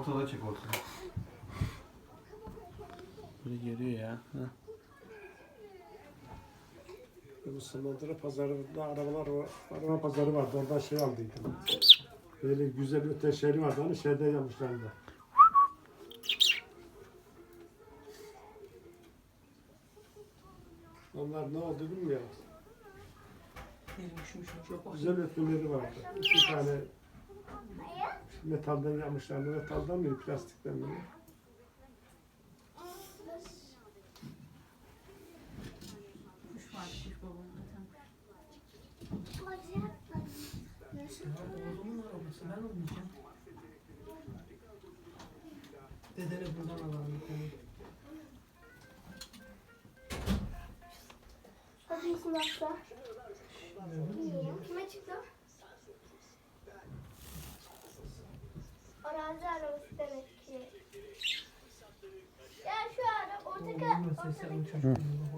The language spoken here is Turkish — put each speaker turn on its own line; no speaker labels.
Ortada çek ortada.
Böyle geliyor ya.
Bu Samandıra pazarında arabalar var. Araba pazarı vardı. Oradan şey aldıydım. Böyle güzel bir öteşeri vardı. Hani şeyde yapmışlardı. Onlar ne oldu bilmiyorum. Çok güzel ötmeleri vardı. İki tane metalden yapmışlardı. Metaldan mı plastikten mi?
Kuş var kuş babamın zaten.
Oğlumun arabası ben olmayacağım. Dedene buradan alalım.
Bakıyorsun asla. Kime çıktı? Arazi arabası demek ki. Ya şu ara ortaka, ortadaki.